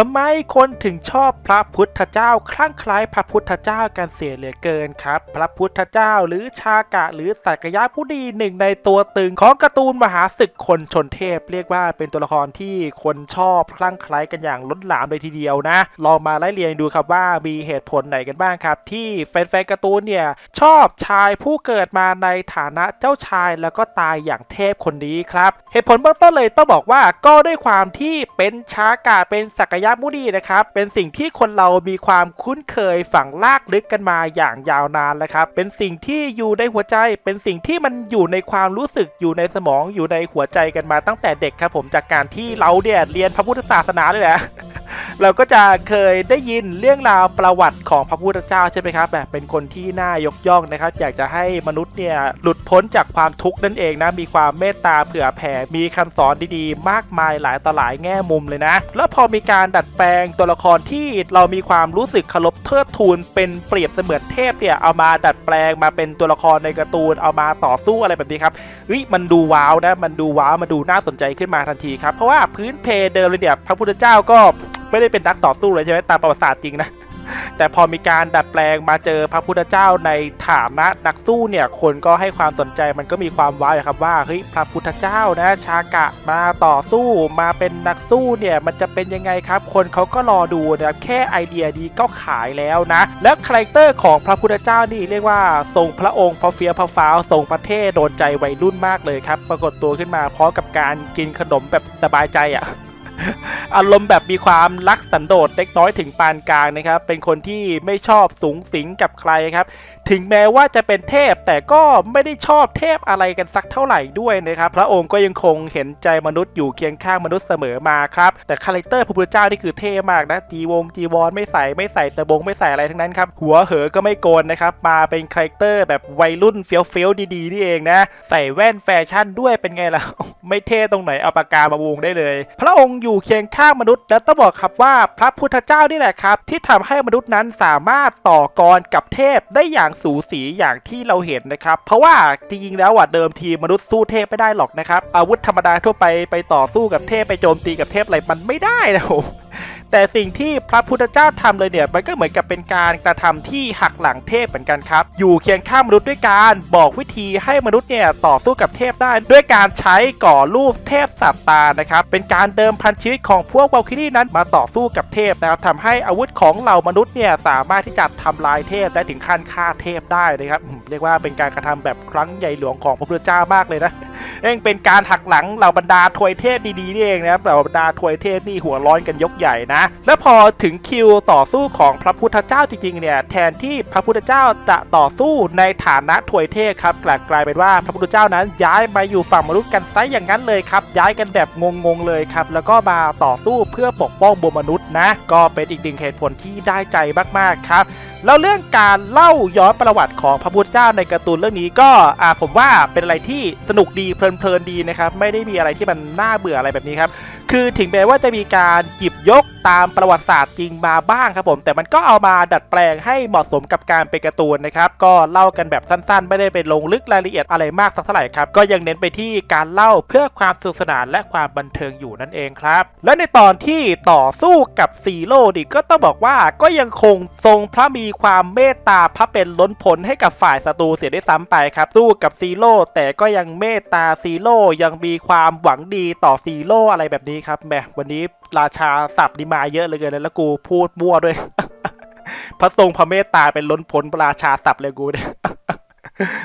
ทำไมคนถึงชอบพระพุทธเจ้า คลั่งไคล้พระพุทธเจ้ากันเสียเหลือเกินครับ พระพุทธเจ้าหรือชากะหรือสักยะผู้ดีหนึ่งในตัวตึงของการ์ตูนมหาศึกคนชนเทพ เรียกว่าเป็นตัวละครที่คนชอบคลั่งไคล้กันอย่างล้นหลามเลยทีเดียวนะ ลองมาไล่เรียงดูครับว่ามีเหตุผลไหนกันบ้างครับ ที่แฟนๆการ์ตูนเนี่ยชอบชายผู้เกิดมาในฐานะเจ้าชายแล้วก็ตายอย่างเทพคนนี้ครับ เหตุผลเบื้องต้นเลยต้องบอกว่าก็ด้วยความที่เป็นชากาเป็นสักยะมุนีนะครับเป็นสิ่งที่คนเรามีความคุ้นเคยฝังลากลึกกันมาอย่างยาวนานแล้วครับเป็นสิ่งที่อยู่ในหัวใจ เป็นสิ่งที่มันอยู่ในความรู้สึกอยู่ในสมองอยู่ในหัวใจกันมาตั้งแต่เด็กครับผมจากการที่เราเนี่ยเรียนพระพุทธศาสนาเลยแหละ เราก็จะเคยได้ยินเรื่องราวประวัติของพระพุทธเจ้าใช่ไหมครับแบบเป็นคนที่น่ายกย่องนะครับ อยากจะให้มนุษย์เนี่ยหลุดพ้นจากความทุกข์นั่นเองนะมีความเมตตาเผื่อแผ่มีคำสอนดีๆ มากมายหลายต่อหลายแง่มุมเลยนะ แล้วพอมีการดัดแปลงตัวละครที่เรามีความรู้สึกเคารพเทิดทูนเป็นเปรียบเสมือนเทพเนี่ยเอามาดัดแปลงมาเป็นตัวละครในการ์ตูนเอามาต่อสู้อะไรแบบนี้ครับเฮ้ยมันดูว้าวนะมันดูว้าวมันดูน่าสนใจขึ้นมาทันทีครับเพราะว่าพื้นเพเดิมเลยเนี่ยพระพุทธเจ้าก็ ไม่ได้เป็นนักต่อสู้เลยใช่ไหมตามประวัติศาสตร์จริงนะ แต่พอมีการดัดแปลงมาเจอพระพุทธเจ้าในฐานะนักสู้เนี่ยคนก็ให้ความสนใจมันก็มีความว้าวอยู่ครับว่าเฮ้ยพระพุทธเจ้านะชากะมาต่อสู้มาเป็นนักสู้เนี่ยมันจะเป็นยังไงครับ คนเขาก็รอดูนะครับแค่ไอเดียดีก็ขายแล้วนะ แล้วคาแรคเตอร์ของพระพุทธเจ้านี่เรียกว่าทรงพระองค์พอเฟียพอฟ้าวทรงประเทศโดนใจวัยรุ่นมากเลยครับปรากฏตัวขึ้นมาพร้อมกับการกินขนมแบบสบายใจอะ อารมณ์แบบมีความรักสันโดษเล็กน้อยถึงปานกลางนะครับ เป็นคนที่ไม่ชอบสูงสิงกับใครครับ ถึงแม้ว่าจะเป็นเทพแต่ก็ไม่ได้ชอบเทพอะไรกันสักเท่าไหร่ด้วยนะครับ พระองค์ก็ยังคงเห็นใจมนุษย์อยู่เคียงข้างมนุษย์เสมอมาครับ แต่คาแรคเตอร์พระพุทธเจ้านี่คือเท่มากนะจีวงจีวรไม่ใส่ไม่ใส่ตะบงไม่ใส่อะไรทั้งนั้นครับ หัวเหอก็ไม่โกนนะครับ มาเป็นคาแรคเตอร์แบบวัยรุ่นเฟี้ยวเฟี้ยวๆดีๆนี่เองนะ ใส่แว่นแฟชั่นด้วยเป็นไงล่ะ ไม่เท่ตรงไหนเอาปากกามาวงได้เลย พระองค์อยูู่่เคียงข้างมนุษย์ และต้องบอกครับว่าพระพุทธเจ้านี่แหละครับ ที่ทำให้มนุษย์นั้นสามารถต่อกรกับเทพได้อย่างสูสีอย่างที่เราเห็นนะครับ เพราะว่าจริงๆแล้ว่เดิมทีมนุษย์สู้เทพไม่ได้หรอกนะครับอาวุธธรรมดาทั่วไปไปต่อสู้กับเทพไปโจมตีกับเทพอะไรมันไม่ได้นะผม แต่สิ่งที่พระพุทธเจ้าทำเลยเนี่ยมันก็เหมือนกับเป็นการกระทำที่หักหลังเทพเหมือนกันครับ อยู่เคียงข้างมนุษย์ด้วยการบอกวิธีให้มนุษย์เนี่ยต่อสู้กับเทพได้ ด้วยการใช้ก่อรูปเทพสัตตานะครับเป็นการเดิมพันชีวิตของพวกวาลคิรีนั้นมาต่อสู้กับเทพนะครับทำให้อาวุธของเหล่ามนุษย์เนี่ยสามารถที่จะทำลายเทพได้ถึงขั้นฆ่าเทพได้นะครับเรียกว่าเป็นการกระทำแบบครั้งใหญ่หลวงของพระพุทธเจ้ามากเลยนะ เองเป็นการหักหลังเหล่าบรรดาทวยเทพดีๆนี่เองนะครับเหล่าบรรดาทวยเทพนี่หัวร้อนกันยกใหญ่นะ แล้วพอถึงคิวต่อสู้ของพระพุทธเจ้าจริงๆเนี่ยแทนที่พระพุทธเจ้าจะต่อสู้ในฐานะทวยเทพครับกลับกลายเป็นว่าพระพุทธเจ้านั้นย้ายมาอยู่ฝั่งมนุษย์กันซะอย่างนั้นเลยครับ ย้ายกันแบบงงๆเลยครับ แล้วก็มาต่อสู้เพื่อปกป้องบวมนุษย์นะ ก็เป็นอีกหนึ่งเหตุผลที่ได้ใจมากๆครับแล้วเรื่องการเล่าย้อนประวัติของพระพุทธเจ้าในการ์ตูนเรื่องนี้ก็อ่าผมว่าเป็นอะไรที่สนุกดีเพลินๆดีนะครับไม่ได้มีอะไรที่มันน่าเบื่ออะไรแบบนี้ครับ คือถึงแม้ว่าจะมีการหยิบยกตามประวัติศาสตร์จริงมาบ้างครับผม แต่มันก็เอามาดัดแปลงให้เหมาะสมกับการเป็นการ์ตูนนะครับ ก็เล่ากันแบบสั้นๆ ไม่ได้ไปลงลึกรายละเอียดอะไรมากสักเท่าไหร่ครับ ก็ยังเน้นไปที่การเล่าเพื่อความสนุกสนานและความบันเทิงอยู่นั่นเองครับ และในตอนที่ต่อสู้กับซีโร่ดิก็ต้องบอกว่าก็ยังคงทรงพระมีความเมตตาพระเป็นล้นพ้นให้กับฝ่ายศัตรูเสียด้วยซ้ำไปครับ สู้กับซีโร่แต่ก็ยังเมตตาซีโร่ยังมีความหวังดีต่อซีโร่อะไรแบบนี้ครับแหมวันนี้ราชาศัพท์นี่มาเยอะเลยเกินแล้วกูพูดมั่วด้วย พระทรงพระเมตตาเป็นล้นพ้นราชาสับเลยกูเนี่ย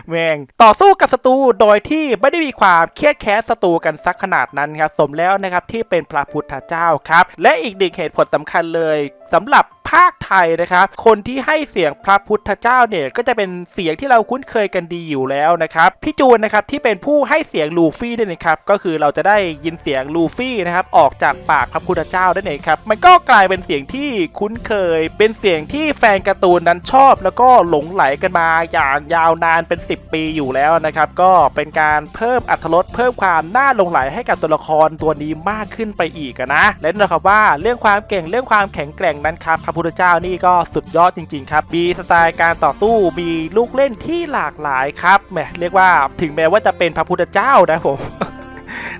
แม่งต่อสู้กับศัตรูโดยที่ไม่ได้มีความเครียดแค้นศัตรูกันสักขนาดนั้นครับ สมแล้วนะครับที่เป็นพระพุทธเจ้าครับ และอีกหนึ่งเหตุผลสำคัญเลยสำหรับ ภาคไทยนะครับ คนที่ให้เสียงพระพุทธเจ้าเนี่ยก็จะเป็นเสียงที่เราคุ้นเคยกันดีอยู่แล้วนะครับพี่จูนนะครับที่เป็นผู้ให้เสียงลูฟี่ด้วยนะครับก็คือเราจะได้ยินเสียงลูฟี่นะครับออกจากปากพระพุทธเจ้าได้เองครับมันก็กลายเป็นเสียงที่คุ้นเคย เป็นเสียงที่แฟนการ์ตูนนั้นชอบ แล้วก็หลงไหลกันมาอย่างยาวนานเป็น 10 ปีอยู่แล้วนะครับก็เป็นการเพิ่มอรรถรสเพิ่มความน่าหลงไหลให้กับตัวละครตัวนี้มากขึ้นไปอีกนะและน่นอนครับว่าเรื่องความเก่งเรื่องความแข็งแกร่งนั้นครับระพุทธเจ้านี่ก็สุดยอดจริง ๆ ครับมีสไตล์การต่อสู้มีลูกเล่นที่หลากหลายครับแหมเรียกว่าถึงแม้ว่าจะเป็นพระพุทธเจ้านะผม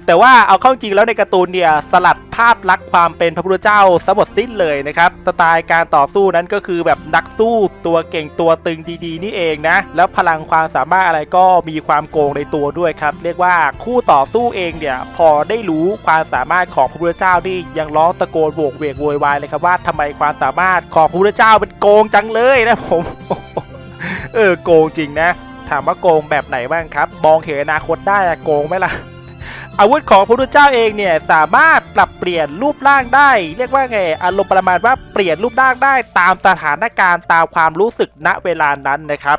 แต่ว่าเอาเข้าจริงแล้วในการ์ตูนเนี่ยสลัดภาพลักษณ์ความเป็นพระพุทธเจ้าสมบทสิ้นเลยนะครับสไตล์การต่อสู้นั้นก็คือแบบนักสู้ตัวเก่งตัวตึงดี ๆ นี่เองนะ แล้วพลังความสามารถอะไรก็มีความโกงในตัวด้วยครับ เรียกว่าคู่ต่อสู้เองเนี่ยพอได้รู้ความสามารถของพระพุทธเจ้านี่ยังร้องตะโกนโวกเวกโวยวายเลยครับว่าทำไมความสามารถของพระพุทธเจ้าเป็นโกงจังเลยนะผมเออโกงจริงนะ ถามว่าโกงแบบไหนบ้างครับ มองเห็นอนาคตได้โกงไหมล่ะ อาวุธของพระพุทธเจ้าเองเนี่ยสามารถปรับเปลี่ยนรูปร่างได้ เรียกว่าไงอารมณ์ประมาณว่าเปลี่ยนรูปร่างได้ตามสถานการณ์ตามความรู้สึกณเวลานั้นนะครับ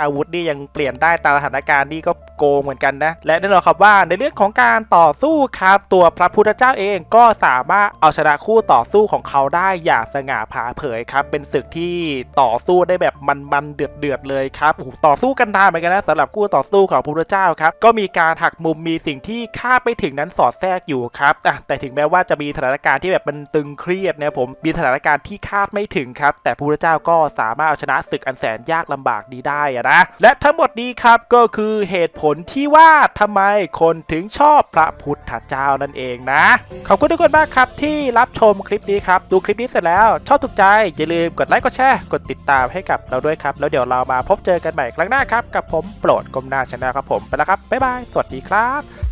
อาวุธนี่ยังเปลี่ยนได้ตามสถานการณ์นี่ก็โกงเหมือนกันนะ และแน่นอนครับว่าในเรื่องของการต่อสู้ครับตัวพระพุทธเจ้าเองก็สามารถเอาชนะคู่ต่อสู้ของเขาได้อย่างสง่าผ่าเผยครับ เป็นศึกที่ต่อสู้ได้แบบมันๆเดือดๆเลยครับโอ้โหต่อสู้กันนานเหมือนกันนะสำหรับคู่ต่อสู้ของพระพุทธเจ้าครับก็มีการหักมุมมีสิ่งที่คาดไม่ถึงนั้นสอดแทรกอยู่ครับแต่ถึงแม้ว่าจะมีสถานการณ์ที่แบบมันตึงเครียดนะผมมีสถานการณ์ที่คาดไม่ถึงครับแต่พระพุทธเจ้าก็สามารถเอาชนะศึกอันแสนยากลำบากนี้ได้อะนะ และทั้งหมดนี้ครับก็คือเหตุผลที่ว่าทำไมคนถึงชอบพระพุทธเจ้านั่นเองนะ ขอบคุณทุกคนมากครับที่รับชมคลิปนี้ครับ ดูคลิปนี้เสร็จแล้ว ชอบถูกใจ อย่าลืมกดไลค์กดแชร์กดติดตามให้กับเราด้วยครับ แล้วเดี๋ยวเรามาพบเจอกันใหม่ครั้งหน้าครับ กับผมโปรดกลมหน้าชาแนลครับผมไปแล้วครับบ๊ายบายสวัสดีครับ